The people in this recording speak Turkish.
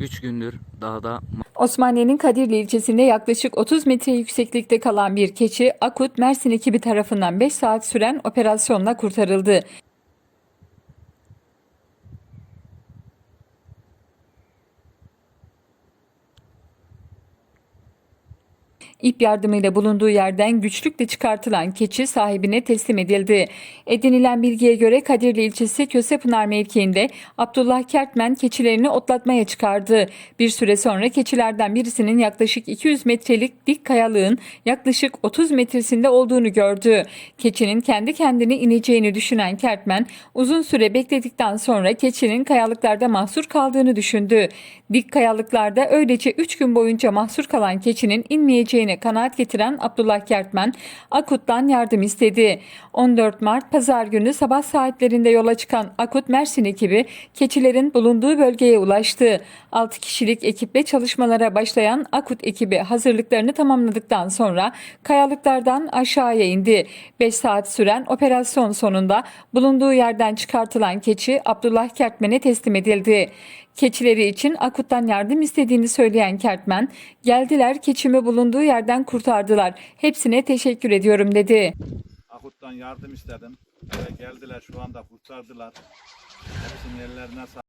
3 gündür dağda Osmaniye'nin Kadirli ilçesinde yaklaşık 30 metre yükseklikte kalan bir keçi Akut Mersin ekibi tarafından 5 saat süren operasyonla kurtarıldı. İp yardımıyla bulunduğu yerden güçlükle çıkartılan keçi sahibine teslim edildi. Edinilen bilgiye göre Kadirli ilçesi Kösepınar mevkiinde Abdullah Kertmen keçilerini otlatmaya çıkardı. Bir süre sonra keçilerden birisinin yaklaşık 200 metrelik dik kayalığın yaklaşık 30 metresinde olduğunu gördü. Keçinin kendi kendine ineceğini düşünen Kertmen uzun süre bekledikten sonra keçinin kayalıklarda mahsur kaldığını düşündü. Dik kayalıklarda öylece 3 gün boyunca mahsur kalan keçinin inmeyeceğine kanaat getiren Abdullah Kertmen Akut'tan yardım istedi. 14 Mart pazar günü sabah saatlerinde yola çıkan Akut Mersin ekibi keçilerin bulunduğu bölgeye ulaştı. 6 kişilik ekiple çalışmalara başlayan Akut ekibi hazırlıklarını tamamladıktan sonra kayalıklardan aşağıya indi. 5 saat süren operasyon sonunda bulunduğu yerden çıkartılan keçi Abdullah Kertmen'e teslim edildi. Keçileri için Akut'tan yardım istediğini söyleyen Kertmen, geldiler keçimi bulunduğu yerden kurtardılar. Hepsine teşekkür ediyorum dedi. Akut'tan yardım istedim. Geldiler şu anda kurtardılar. Hepsinin ellerine sağlık.